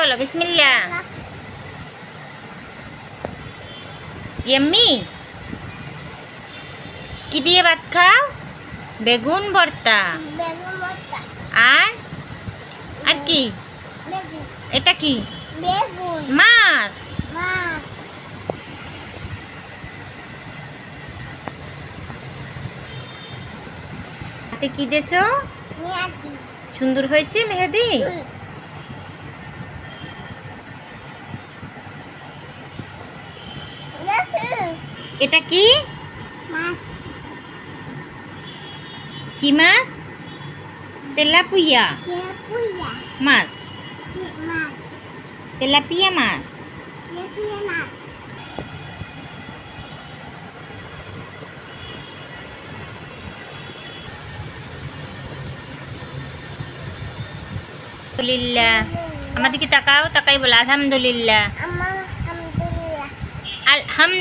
বলো বিসমিল্লা এমনি কি দিয়ে ভাত খাও? বেগুন ভর্তা। আর? আর কি? এটা কি? মাছ। কি দেছো সুন্দর হয়েছে মেহেদি? এটা কি? মাছ। কি মাছ? তেলাপুইয়া মাছ। মাছ। তেলাপিয়া মাছ। আলহামদুলিল্লাহ। আমাদেরকে তাকাও? তাকাই বলো আলহামদুলিল্লাহ। আলহামদুলিল্লাহ। আলহাম